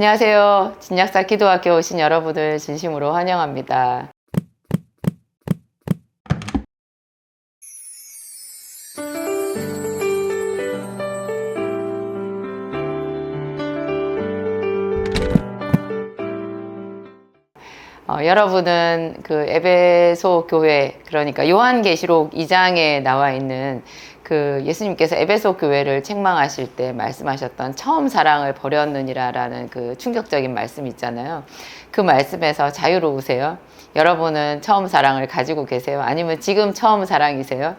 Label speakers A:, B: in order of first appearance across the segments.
A: 안녕하세요. 진약사 기도학교 오신 여러분을 진심으로 환영합니다. 어, 여러분은 그 에베소 교회 그러니까 요한계시록 2장에 나와 있는 그 예수님께서 에베소 교회를 책망하실 때 말씀하셨던 처음 사랑을 버렸느니라라는 그 충격적인 말씀 있잖아요. 그 말씀에서 자유로우세요? 여러분은 처음 사랑을 가지고 계세요? 아니면 지금 처음 사랑이세요?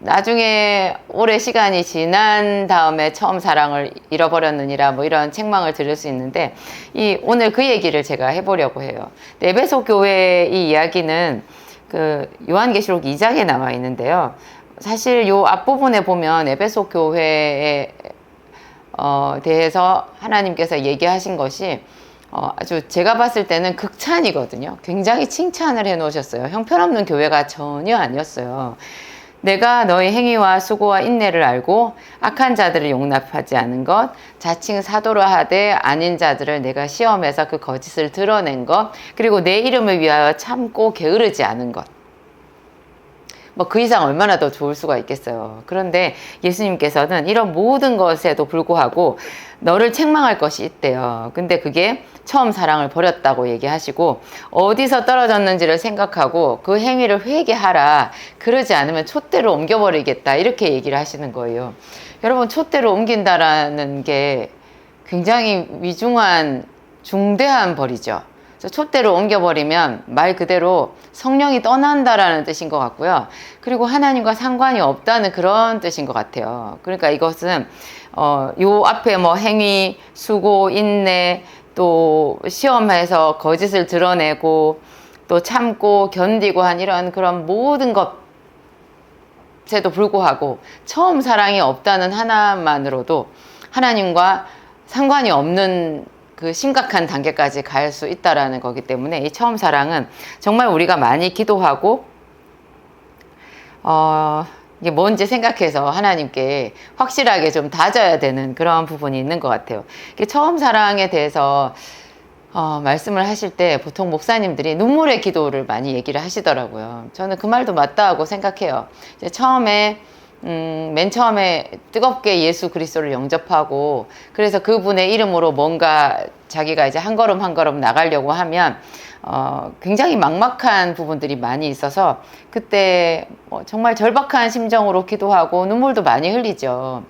A: 나중에 오래 시간이 지난 다음에 처음 사랑을 잃어버렸느니라 뭐 이런 책망을 들을 수 있는데 이 오늘 그 얘기를 제가 해보려고 해요. 에베소 교회 이 이야기는 그 요한계시록 2장에 나와 있는데요. 사실 요 앞부분에 보면 에베소 교회에 어, 대해서 하나님께서 얘기하신 것이 어, 아주 제가 봤을 때는 극찬이거든요. 굉장히 칭찬을 해 놓으셨어요. 형편없는 교회가 전혀 아니었어요. 내가 너의 행위와 수고와 인내를 알고 악한 자들을 용납하지 않은 것, 자칭 사도로 하되 아닌 자들을 내가 시험해서 그 거짓을 드러낸 것, 그리고 내 이름을 위하여 참고 게으르지 않은 것. 뭐 그 이상 얼마나 더 좋을 수가 있겠어요. 그런데 예수님께서는 이런 모든 것에도 불구하고 너를 책망할 것이 있대요. 근데 그게 처음 사랑을 버렸다고 얘기하시고 어디서 떨어졌는지를 생각하고 그 행위를 회개하라. 그러지 않으면 촛대로 옮겨버리겠다. 이렇게 얘기를 하시는 거예요. 여러분 촛대로 옮긴다라는 게 굉장히 위중한 중대한 벌이죠. 촛대로 옮겨버리면 말 그대로 성령이 떠난다라는 뜻인 것 같고요. 그리고 하나님과 상관이 없다는 그런 뜻인 것 같아요. 그러니까 이것은 어, 요 앞에 뭐 행위, 수고, 인내, 또 시험해서 거짓을 드러내고 또 참고 견디고 한 이런 그런 모든 것에도 불구하고 처음 사랑이 없다는 하나만으로도 하나님과 상관이 없는 그 심각한 단계까지 갈 수 있다라는 거기 때문에 이 처음 사랑은 정말 우리가 많이 기도하고 어 이게 뭔지 생각해서 하나님께 확실하게 좀 다져야 되는 그런 부분이 있는 것 같아요. 처음 사랑에 대해서 어, 말씀을 하실 때 보통 목사님들이 눈물의 기도를 많이 얘기를 하시더라고요. 저는 그 말도 맞다고 생각해요. 처음에 음, 맨 처음에 뜨겁게 예수 그리스도를 영접하고 그래서 그분의 이름으로 뭔가 자기가 이제 한 걸음 한 걸음 나가려고 하면 어, 굉장히 막막한 부분들이 많이 있어서 그때 뭐 정말 절박한 심정으로 기도하고 눈물도 많이 흘리죠.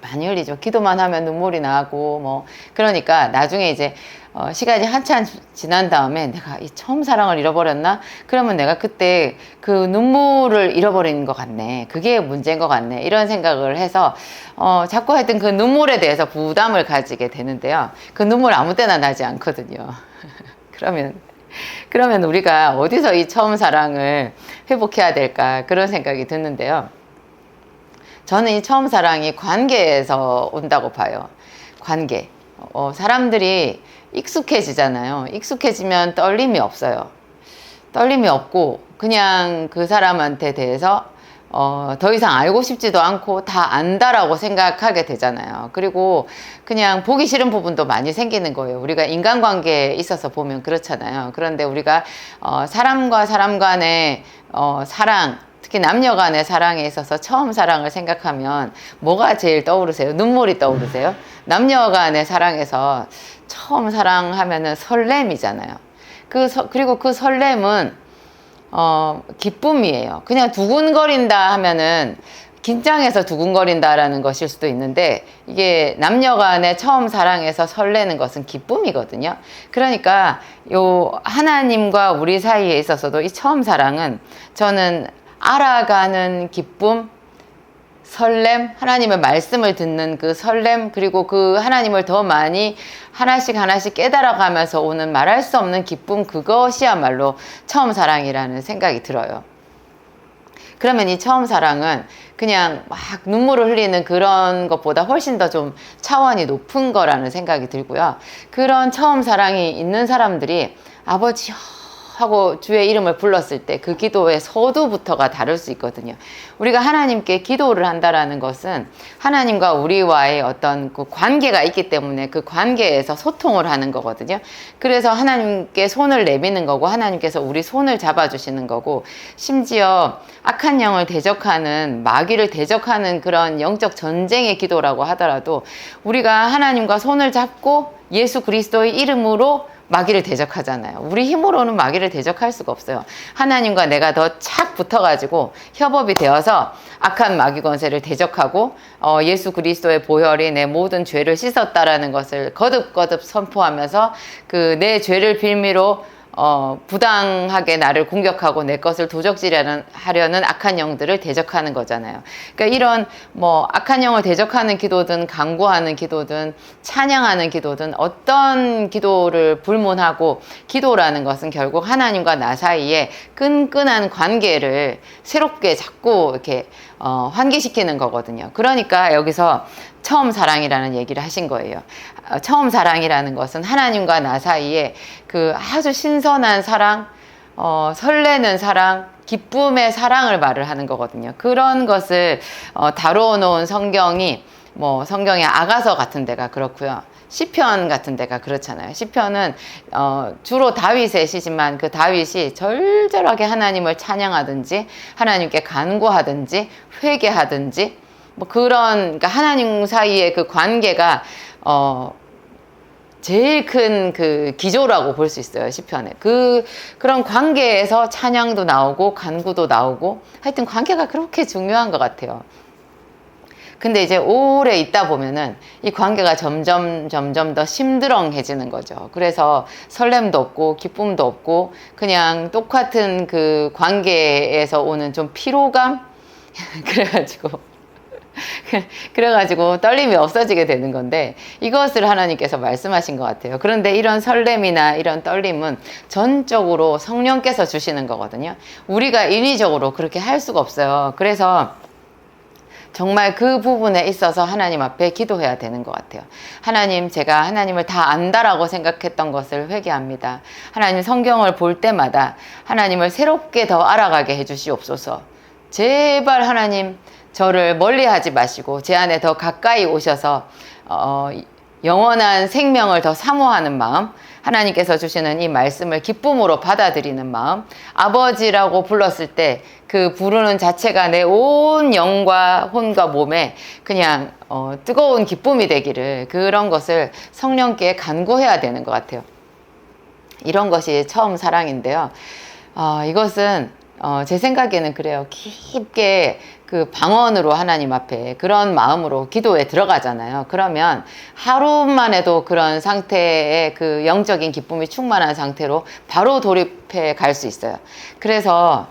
A: 많이 흘리죠. 기도만 하면 눈물이 나고 뭐 그러니까 나중에 이제 어, 시간이 한참 지난 다음에 내가 이 처음 사랑을 잃어버렸나? 그러면 내가 그때 그 눈물을 잃어버리는 것 같네. 그게 문제인 것 같네. 이런 생각을 해서 어, 자꾸 하여튼 그 눈물에 대해서 부담을 가지게 되는데요. 그 눈물 아무 때나 나지 않거든요. 그러면 그러면 우리가 어디서 이 처음 사랑을 회복해야 될까 그런 생각이 드는데요. 저는 이 처음 사랑이 관계에서 온다고 봐요. 관계. 어, 사람들이 익숙해지잖아요. 익숙해지면 떨림이 없어요. 떨림이 없고 그냥 그 사람한테 대해서 어, 더 이상 알고 싶지도 않고 다 안다라고 생각하게 되잖아요. 그리고 그냥 보기 싫은 부분도 많이 생기는 거예요. 우리가 인간관계에 있어서 보면 그렇잖아요. 그런데 우리가 어, 사람과 사람 간의 어, 사랑, 특히 남녀 간의 사랑에 있어서 처음 사랑을 생각하면 뭐가 제일 떠오르세요? 눈물이 떠오르세요? 남녀 간의 사랑에서 처음 사랑하면은 설렘이잖아요. 그, 서, 그리고 그 설렘은 어, 기쁨이에요. 그냥 두근거린다 하면은 긴장해서 두근거린다라는 것일 수도 있는데 이게 남녀 간에 처음 사랑해서 설레는 것은 기쁨이거든요. 그러니까 요 하나님과 우리 사이에 있어서도 이 처음 사랑은 저는 알아가는 기쁨, 설렘, 하나님의 말씀을 듣는 그 설렘, 그리고 그 하나님을 더 많이 하나씩 하나씩 깨달아가면서 오는 말할 수 없는 기쁨, 그것이야말로 처음 사랑이라는 생각이 들어요. 그러면 이 처음 사랑은 그냥 막 눈물을 흘리는 그런 것보다 훨씬 더 좀 차원이 높은 거라는 생각이 들고요. 그런 처음 사랑이 있는 사람들이 아버지요 하고 주의 이름을 불렀을 때 그 기도의 서두부터가 다를 수 있거든요. 우리가 하나님께 기도를 한다라는 것은 하나님과 우리와의 어떤 그 관계가 있기 때문에 그 관계에서 소통을 하는 거거든요. 그래서 하나님께 손을 내미는 거고 하나님께서 우리 손을 잡아주시는 거고 심지어 악한 영을 대적하는 마귀를 대적하는 그런 영적 전쟁의 기도라고 하더라도 우리가 하나님과 손을 잡고 예수 그리스도의 이름으로 마귀를 대적하잖아요. 우리 힘으로는 마귀를 대적할 수가 없어요. 하나님과 내가 더 착 붙어가지고 협업이 되어서 악한 마귀 권세를 대적하고 어, 예수 그리스도의 보혈이 내 모든 죄를 씻었다라는 것을 거듭거듭 선포하면서 그 내 죄를 빌미로 어, 부당하게 나를 공격하고 내 것을 도적질하는 하려는 악한 영들을 대적하는 거잖아요. 그러니까 이런 뭐 악한 영을 대적하는 기도든 강구하는 기도든 찬양하는 기도든 어떤 기도를 불문하고 기도라는 것은 결국 하나님과 나 사이에 끈끈한 관계를 새롭게 자꾸 이렇게 어, 환기시키는 거거든요. 그러니까 여기서 처음 사랑이라는 얘기를 하신 거예요. 어, 처음 사랑이라는 것은 하나님과 나 사이에 그 아주 신선한 사랑, 어, 설레는 사랑, 기쁨의 사랑을 말을 하는 거거든요. 그런 것을 어, 다루어 놓은 성경이 뭐 성경의 아가서 같은 데가 그렇고요. 시편 같은 데가 그렇잖아요. 시편은 어, 주로 다윗의 시지만 그 다윗이 절절하게 하나님을 찬양하든지 하나님께 간구하든지 회개하든지 뭐 그런 그러니까 하나님 사이의 그 관계가 어 제일 큰 그 기조라고 볼 수 있어요 시편에 그 그런 관계에서 찬양도 나오고 간구도 나오고 하여튼 관계가 그렇게 중요한 것 같아요. 근데 이제 오래 있다 보면은 이 관계가 점점 점점 더 심드렁해지는 거죠. 그래서 설렘도 없고 기쁨도 없고 그냥 똑같은 그 관계에서 오는 좀 피로감 그래가지고 그래가지고 떨림이 없어지게 되는 건데 이것을 하나님께서 말씀하신 것 같아요. 그런데 이런 설렘이나 이런 떨림은 전적으로 성령께서 주시는 거거든요. 우리가 인위적으로 그렇게 할 수가 없어요. 그래서 정말 그 부분에 있어서 하나님 앞에 기도해야 되는 것 같아요. 하나님, 제가 하나님을 다 안다라고 생각했던 것을 회개합니다. 하나님 성경을 볼 때마다 하나님을 새롭게 더 알아가게 해주시옵소서. 제발 하나님, 저를 멀리 하지 마시고 제 안에 더 가까이 오셔서 어, 영원한 생명을 더 사모하는 마음, 하나님께서 주시는 이 말씀을 기쁨으로 받아들이는 마음, 아버지라고 불렀을 때 그 부르는 자체가 내 온 영과 혼과 몸에 그냥 어, 뜨거운 기쁨이 되기를 그런 것을 성령께 간구해야 되는 것 같아요. 이런 것이 처음 사랑인데요. 어, 이것은 어, 제 생각에는 그래요. 깊게 그 방언으로 하나님 앞에 그런 마음으로 기도에 들어가잖아요. 그러면 하루만 해도 그런 상태의 그 영적인 기쁨이 충만한 상태로 바로 돌입해 갈 수 있어요. 그래서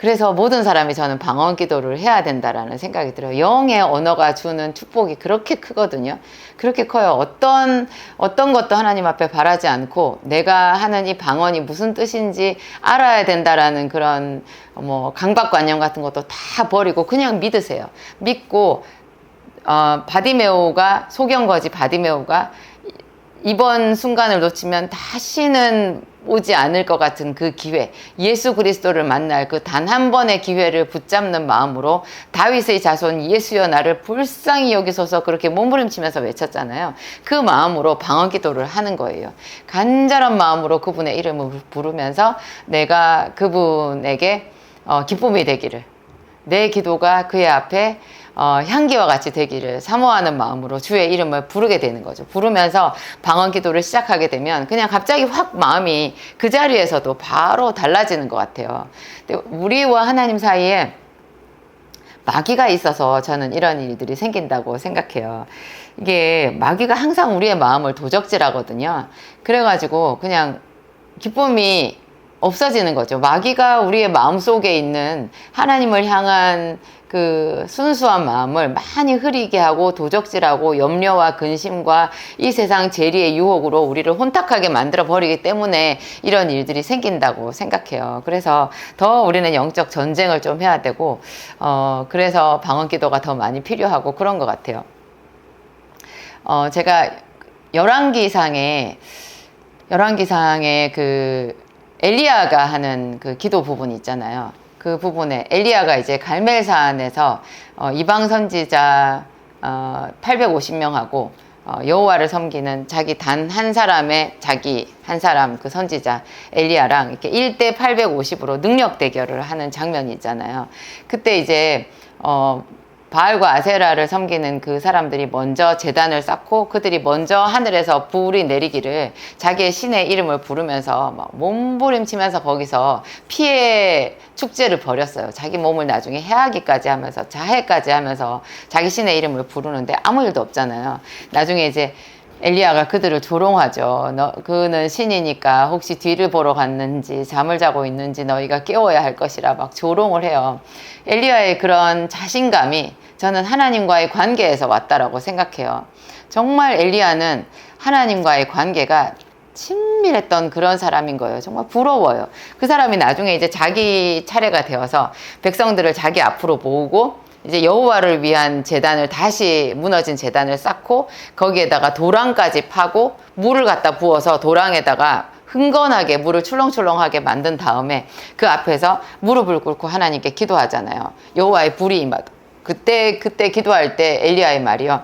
A: 그래서 모든 사람이 저는 방언 기도를 해야 된다라는 생각이 들어요. 영의 언어가 주는 축복이 그렇게 크거든요. 그렇게 커요. 어떤, 어떤 것도 하나님 앞에 바라지 않고 내가 하는 이 방언이 무슨 뜻인지 알아야 된다라는 그런 뭐 강박관념 같은 것도 다 버리고 그냥 믿으세요. 믿고, 어, 바디메오가, 소경거지 바디메오가 이번 순간을 놓치면 다시는 오지 않을 것 같은 그 기회, 예수 그리스도를 만날 그 단 한 번의 기회를 붙잡는 마음으로 다윗의 자손 예수여 나를 불쌍히 여기소서 그렇게 몸부림치면서 외쳤잖아요. 그 마음으로 방언 기도를 하는 거예요. 간절한 마음으로 그분의 이름을 부르면서 내가 그분에게 어, 기쁨이 되기를 내 기도가 그의 앞에 어, 향기와 같이 되기를 사모하는 마음으로 주의 이름을 부르게 되는 거죠. 부르면서 방언 기도를 시작하게 되면 그냥 갑자기 확 마음이 그 자리에서도 바로 달라지는 것 같아요. 근데 우리와 하나님 사이에 마귀가 있어서 저는 이런 일들이 생긴다고 생각해요. 이게 마귀가 항상 우리의 마음을 도적질하거든요. 그래가지고 그냥 기쁨이 없어지는 거죠. 마귀가 우리의 마음 속에 있는 하나님을 향한 그 순수한 마음을 많이 흐리게 하고 도적질하고 염려와 근심과 이 세상 재리의 유혹으로 우리를 혼탁하게 만들어 버리기 때문에 이런 일들이 생긴다고 생각해요. 그래서 더 우리는 영적 전쟁을 좀 해야 되고, 어, 그래서 방언 기도가 더 많이 필요하고 그런 것 같아요. 어, 제가 열왕기상에, 열왕기상에 그 엘리야가 하는 그 기도 부분 있잖아요. 그 부분에 엘리야가 이제 갈멜산에서 어, 이방 선지자 어, 850명하고 어, 여호와를 섬기는 자기 단 한 사람의 자기 한 사람 그 선지자 엘리야랑 이렇게 1대 850으로 능력 대결을 하는 장면이 있잖아요. 그때 이제 어 바알과 아세라를 섬기는 그 사람들이 먼저 재단을 쌓고 그들이 먼저 하늘에서 불이 내리기를 자기의 신의 이름을 부르면서 막 몸부림치면서 거기서 피해 축제를 벌였어요. 자기 몸을 나중에 해하기까지 하면서 자해까지 하면서 자기 신의 이름을 부르는데 아무 일도 없잖아요. 나중에 이제 엘리야가 그들을 조롱하죠. 너, 그는 신이니까 혹시 뒤를 보러 갔는지 잠을 자고 있는지 너희가 깨워야 할 것이라 막 조롱을 해요. 엘리야의 그런 자신감이 저는 하나님과의 관계에서 왔다라고 생각해요. 정말 엘리야는 하나님과의 관계가 친밀했던 그런 사람인 거예요. 정말 부러워요. 그 사람이 나중에 이제 자기 차례가 되어서 백성들을 자기 앞으로 모으고 이제 여호와를 위한 재단을 다시 무너진 재단을 쌓고 거기에다가 도랑까지 파고 물을 갖다 부어서 도랑에다가 흥건하게 물을 출렁출렁하게 만든 다음에 그 앞에서 무릎을 꿇고 하나님께 기도하잖아요. 여호와의 불이 임하다. 그때 그때 기도할 때 엘리야의 말이요.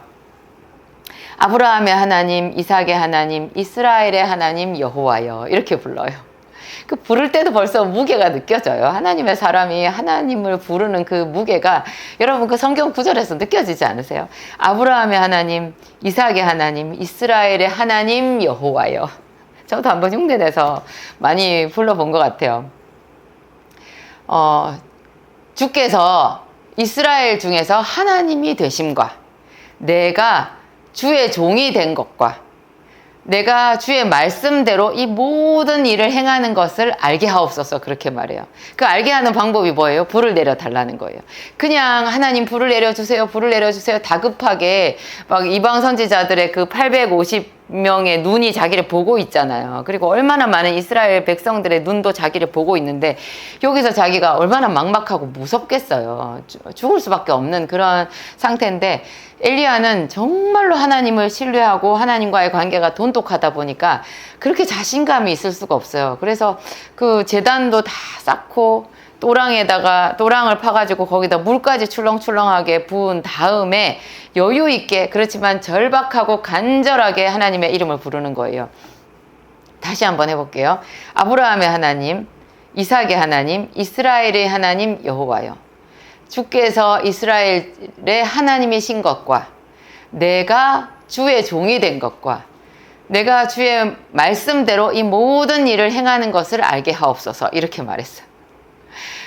A: 아브라함의 하나님, 이삭의 하나님, 이스라엘의 하나님 여호와여 이렇게 불러요. 그 부를 때도 벌써 무게가 느껴져요. 하나님의 사람이 하나님을 부르는 그 무게가 여러분 그 성경 구절에서 느껴지지 않으세요? 아브라함의 하나님, 이삭의 하나님, 이스라엘의 하나님 여호와여. 저도 한번 흉내내서 많이 불러본 것 같아요. 어, 주께서 이스라엘 중에서 하나님이 되심과 내가 주의 종이 된 것과 내가 주의 말씀대로 이 모든 일을 행하는 것을 알게 하옵소서 그렇게 말해요. 그 알게 하는 방법이 뭐예요? 불을 내려 달라는 거예요. 그냥 하나님 불을 내려 주세요. 불을 내려 주세요. 다급하게 막 이방 선지자들의 그 850 명의 눈이 자기를 보고 있잖아요. 그리고 얼마나 많은 이스라엘 백성들의 눈도 자기를 보고 있는데 여기서 자기가 얼마나 막막하고 무섭겠어요. 죽을 수밖에 없는 그런 상태인데 엘리야는 정말로 하나님을 신뢰하고 하나님과의 관계가 돈독하다 보니까 그렇게 자신감이 있을 수가 없어요. 그래서 그 재단도 다 쌓고 또랑에다가 또랑을 파가지고 거기다 물까지 출렁출렁하게 부은 다음에 여유 있게 그렇지만 절박하고 간절하게 하나님의 이름을 부르는 거예요. 다시 한번 해볼게요. 아브라함의 하나님, 이삭의 하나님, 이스라엘의 하나님 여호와요. 주께서 이스라엘의 하나님이신 것과 내가 주의 종이 된 것과 내가 주의 말씀대로 이 모든 일을 행하는 것을 알게 하옵소서 이렇게 말했어요.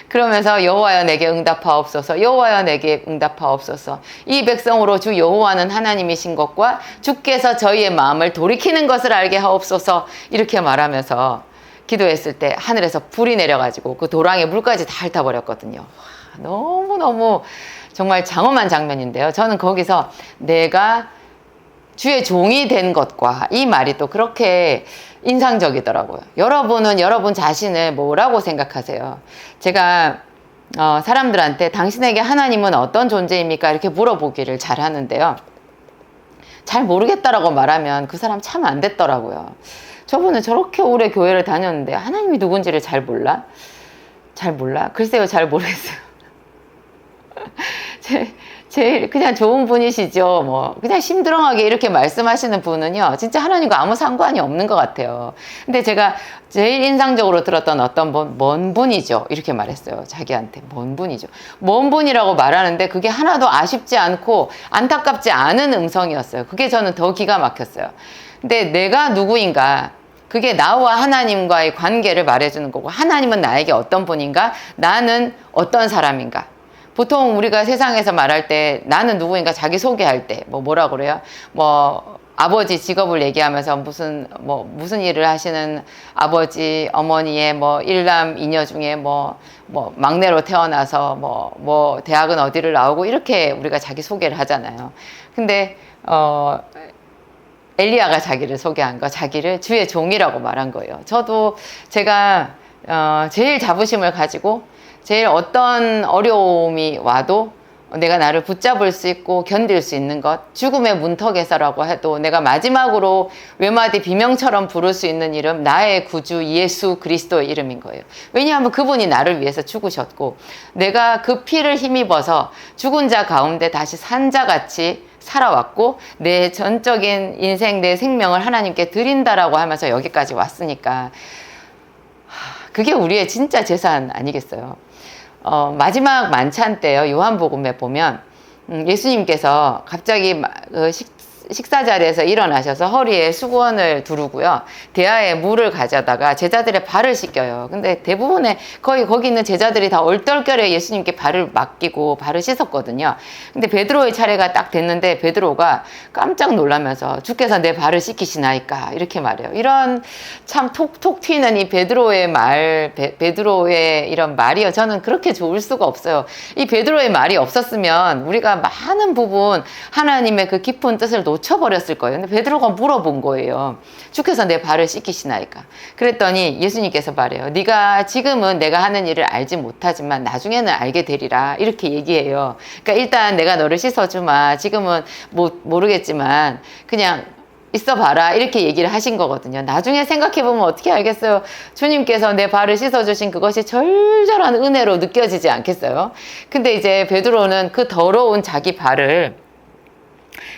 A: 그러면서 여호와여 내게 응답하옵소서 여호와여 내게 응답하옵소서 이 백성으로 주 여호와는 하나님이신 것과 주께서 저희의 마음을 돌이키는 것을 알게 하옵소서 이렇게 말하면서 기도했을 때 하늘에서 불이 내려가지고 그 도랑에 물까지 다 핥아버렸거든요. 너무너무 정말 장엄한 장면인데요. 저는 거기서 내가 주의 종이 된 것과 이 말이 또 그렇게 인상적이더라고요. 여러분은 여러분 자신을 뭐라고 생각하세요? 제가 어, 사람들한테 당신에게 하나님은 어떤 존재입니까? 이렇게 물어보기를 잘 하는데요. 잘 모르겠다라고 말하면 그 사람 참 안 됐더라고요. 저분은 저렇게 오래 교회를 다녔는데 하나님이 누군지를 잘 몰라? 잘 몰라? 글쎄요, 잘 모르겠어요. 제, 제일 그냥 좋은 분이시죠. 뭐 그냥 심드렁하게 이렇게 말씀하시는 분은요. 진짜 하나님과 아무 상관이 없는 것 같아요. 근데 제가 제일 인상적으로 들었던 어떤 분, 먼 분이죠. 이렇게 말했어요. 자기한테 먼 분이죠. 먼 분이라고 말하는데 그게 하나도 아쉽지 않고 안타깝지 않은 음성이었어요. 그게 저는 더 기가 막혔어요. 근데 내가 누구인가 그게 나와 하나님과의 관계를 말해주는 거고 하나님은 나에게 어떤 분인가 나는 어떤 사람인가 보통 우리가 세상에서 말할 때 나는 누구인가 자기 소개할 때 뭐 뭐라 그래요? 뭐 아버지 직업을 얘기하면서 무슨 뭐 무슨 일을 하시는 아버지 어머니의 뭐 일남 이녀 중에 뭐뭐 뭐 막내로 태어나서 뭐뭐 뭐 대학은 어디를 나오고 이렇게 우리가 자기 소개를 하잖아요. 근데 어 엘리야가 자기를 소개한 거 자기를 주의 종이라고 말한 거예요. 저도 제가 어 제일 자부심을 가지고 제일 어떤 어려움이 와도 내가 나를 붙잡을 수 있고 견딜 수 있는 것, 죽음의 문턱에서라고 해도 내가 마지막으로 외마디 비명처럼 부를 수 있는 이름, 나의 구주 예수 그리스도의 이름인 거예요. 왜냐하면 그분이 나를 위해서 죽으셨고, 내가 그 피를 힘입어서 죽은 자 가운데 다시 산 자같이 살아왔고, 내 전적인 인생, 내 생명을 하나님께 드린다라고 하면서 여기까지 왔으니까, 그게 우리의 진짜 재산 아니겠어요? 어, 마지막 만찬 때요, 요한복음에 보면, 음, 예수님께서 갑자기 마- 그 식, 식사 자리에서 일어나셔서 허리에 수건을 두르고요. 대야에 물을 가져다가 제자들의 발을 씻겨요. 근데 대부분의 거의 거기 있는 제자들이 다 얼떨결에 예수님께 발을 맡기고 발을 씻었거든요. 근데 베드로의 차례가 딱 됐는데 베드로가 깜짝 놀라면서 주께서 내 발을 씻기시나이까 이렇게 말해요. 이런 참 톡톡 튀는 이 베드로의 말, 베, 베드로의 이런 말이요. 저는 그렇게 좋을 수가 없어요. 이 베드로의 말이 없었으면 우리가 많은 부분 하나님의 그 깊은 뜻을 놓 쳐버렸을 거예요. 근데 베드로가 물어본 거예요. 주께서 내 발을 씻기시나이까. 그랬더니 예수님께서 말해요. 네가 지금은 내가 하는 일을 알지 못하지만 나중에는 알게 되리라. 이렇게 얘기해요. 그러니까 일단 내가 너를 씻어주마. 지금은 뭐, 모르겠지만 그냥 있어 봐라 이렇게 얘기를 하신 거거든요. 나중에 생각해 보면 어떻게 알겠어요? 주님께서 내 발을 씻어 주신 그것이 절절한 은혜로 느껴지지 않겠어요? 근데 이제 베드로는 그 더러운 자기 발을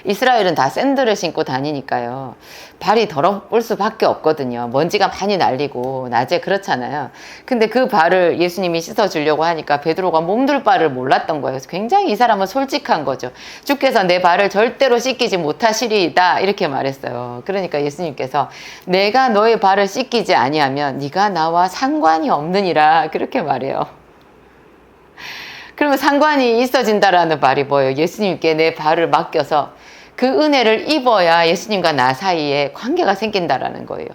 A: 이스라엘은 다 샌들을 신고 다니니까요. 발이 더러울 수밖에 없거든요. 먼지가 많이 날리고 낮에 그렇잖아요. 근데 그 발을 예수님이 씻어 주려고 하니까 베드로가 몸둘 바를 몰랐던 거예요. 굉장히 이 사람은 솔직한 거죠. 주께서 내 발을 절대로 씻기지 못하시리이다 이렇게 말했어요. 그러니까 예수님께서 내가 너의 발을 씻기지 아니하면 네가 나와 상관이 없느니라 그렇게 말해요. 그러면 상관이 있어진다라는 말이 뭐예요? 예수님께 내 발을 맡겨서 그 은혜를 입어야 예수님과 나 사이에 관계가 생긴다라는 거예요.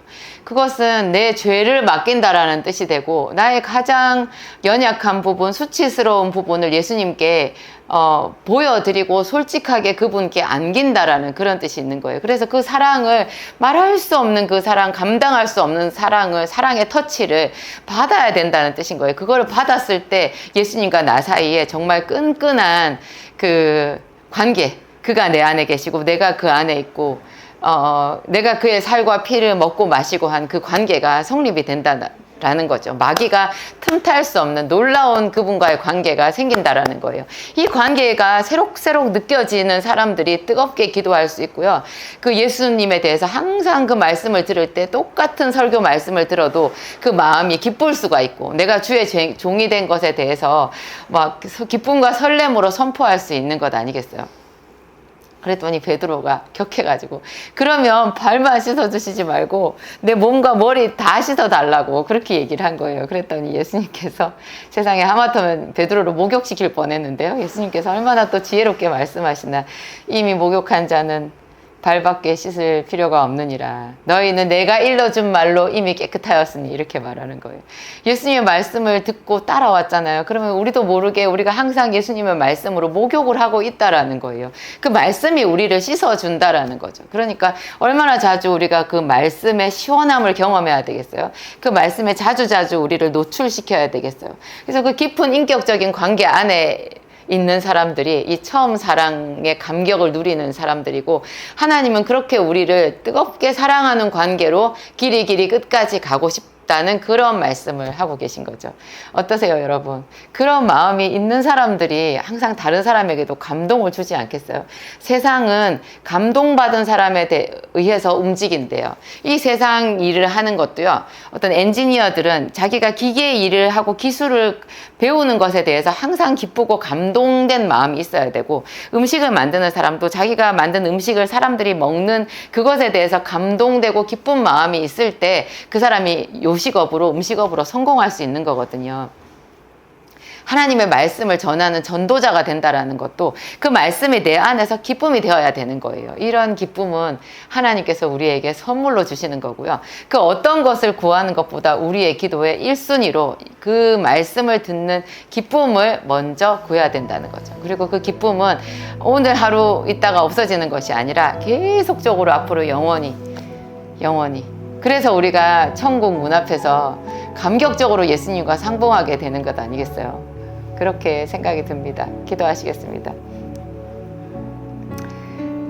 A: 그것은 내 죄를 맡긴다라는 뜻이 되고 나의 가장 연약한 부분, 수치스러운 부분을 예수님께 어, 보여드리고 솔직하게 그분께 안긴다라는 그런 뜻이 있는 거예요. 그래서 그 사랑을 말할 수 없는 그 사랑, 감당할 수 없는 사랑을, 사랑의 터치를 받아야 된다는 뜻인 거예요. 그걸 받았을 때 예수님과 나 사이에 정말 끈끈한 그 관계, 그가 내 안에 계시고 내가 그 안에 있고 어, 내가 그의 살과 피를 먹고 마시고 한 그 관계가 성립이 된다라는 거죠. 마귀가 틈탈 수 없는 놀라운 그분과의 관계가 생긴다라는 거예요. 이 관계가 새록새록 느껴지는 사람들이 뜨겁게 기도할 수 있고요. 그 예수님에 대해서 항상 그 말씀을 들을 때 똑같은 설교 말씀을 들어도 그 마음이 기쁠 수가 있고 내가 주의 제- 종이 된 것에 대해서 막 기쁨과 설렘으로 선포할 수 있는 것 아니겠어요? 그랬더니 베드로가 격해가지고 그러면 발만 씻어주시지 말고 내 몸과 머리 다 씻어달라고 그렇게 얘기를 한 거예요. 그랬더니 예수님께서 세상에 하마터면 베드로를 목욕시킬 뻔했는데요. 예수님께서 얼마나 또 지혜롭게 말씀하시나 이미 목욕한 자는 발밖에 씻을 필요가 없느니라. 너희는 내가 일러준 말로 이미 깨끗하였으니 이렇게 말하는 거예요. 예수님의 말씀을 듣고 따라왔잖아요. 그러면 우리도 모르게 우리가 항상 예수님의 말씀으로 목욕을 하고 있다라는 거예요. 그 말씀이 우리를 씻어준다라는 거죠. 그러니까 얼마나 자주 우리가 그 말씀의 시원함을 경험해야 되겠어요. 그 말씀에 자주자주 우리를 노출시켜야 되겠어요. 그래서 그 깊은 인격적인 관계 안에 있는 사람들이 이 처음 사랑의 감격을 누리는 사람들이고 하나님은 그렇게 우리를 뜨겁게 사랑하는 관계로 길이 길이 끝까지 가고 싶다 는 그런 말씀을 하고 계신 거죠. 어떠세요, 여러분? 그런 마음이 있는 사람들이 항상 다른 사람에게도 감동을 주지 않겠어요? 세상은 감동받은 사람에 대- 의해서 움직인대요. 이 세상 일을 하는 것도요. 어떤 엔지니어들은 자기가 기계 일을 하고 기술을 배우는 것에 대해서 항상 기쁘고 감동된 마음이 있어야 되고 음식을 만드는 사람도 자기가 만든 음식을 사람들이 먹는 그것에 대해서 감동되고 기쁜 마음이 있을 때 그 사람이 요 식업으로 음식업으로 성공할 수 있는 거거든요. 하나님의 말씀을 전하는 전도자가 된다라는 것도 그 말씀이 내 안에서 기쁨이 되어야 되는 거예요. 이런 기쁨은 하나님께서 우리에게 선물로 주시는 거고요. 그 어떤 것을 구하는 것보다 우리의 기도의 1순위로 그 말씀을 듣는 기쁨을 먼저 구해야 된다는 거죠. 그리고 그 기쁨은 오늘 하루 있다가 없어지는 것이 아니라 계속적으로 앞으로 영원히 영원히 그래서 우리가 천국 문 앞에서 감격적으로 예수님과 상봉하게 되는 것 아니겠어요? 그렇게 생각이 듭니다. 기도하시겠습니다.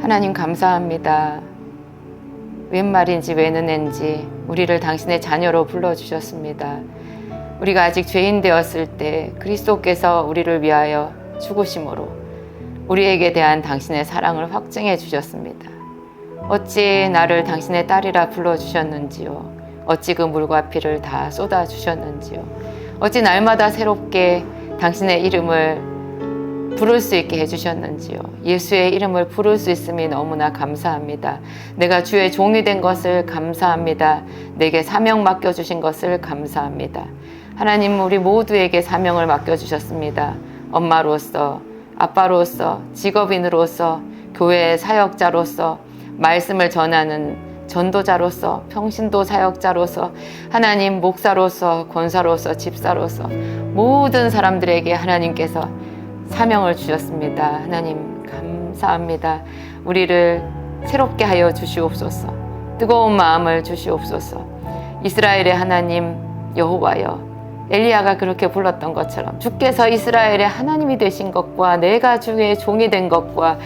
A: 하나님 감사합니다. 웬 말인지 웬 은인지 우리를 당신의 자녀로 불러주셨습니다. 우리가 아직 죄인 되었을 때 그리스도께서 우리를 위하여 죽으심으로 우리에게 대한 당신의 사랑을 확증해 주셨습니다. 어찌 나를 당신의 딸이라 불러주셨는지요. 어찌 그 물과 피를 다 쏟아주셨는지요. 어찌 날마다 새롭게 당신의 이름을 부를 수 있게 해주셨는지요. 예수의 이름을 부를 수 있음이 너무나 감사합니다. 내가 주의 종이 된 것을 감사합니다. 내게 사명 맡겨주신 것을 감사합니다. 하나님, 우리 모두에게 사명을 맡겨주셨습니다. 엄마로서, 아빠로서, 직업인으로서, 교회 사역자로서, 말씀을 전하는 전도자로서, 평신도 사역자로서, 하나님 목사로서, 권사로서, 집사로서, 모든 사람들에게 하나님께서 사명을 주셨습니다. 하나님 감사합니다. 우리를 새롭게 하여 주시옵소서. 뜨거운 마음을 주시옵소서. 이스라엘의 하나님 여호와여 엘리야가 그렇게 불렀던 것처럼 주께서 이스라엘의 하나님이 되신 것과 내가 주의 종이 된 것과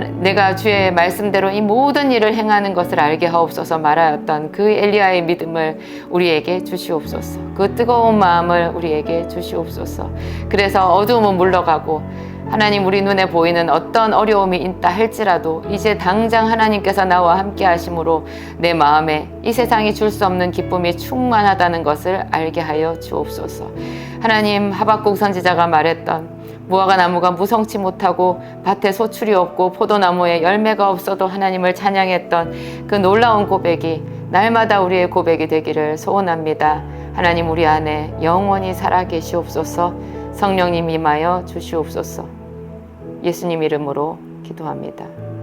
A: 내가 주의 말씀대로 이 모든 일을 행하는 것을 알게 하옵소서 말하였던 그 엘리야의 믿음을 우리에게 주시옵소서. 그 뜨거운 마음을 우리에게 주시옵소서. 그래서 어두움은 물러가고 하나님 우리 눈에 보이는 어떤 어려움이 있다 할지라도 이제 당장 하나님께서 나와 함께 하심으로 내 마음에 이 세상이 줄 수 없는 기쁨이 충만하다는 것을 알게 하여 주옵소서. 하나님 하박국 선지자가 말했던 무화과 나무가 무성치 못하고 밭에 소출이 없고 포도나무에 열매가 없어도 하나님을 찬양했던 그 놀라운 고백이 날마다 우리의 고백이 되기를 소원합니다. 하나님 우리 안에 영원히 살아 계시옵소서 성령님 임하여 주시옵소서 예수님 이름으로 기도합니다.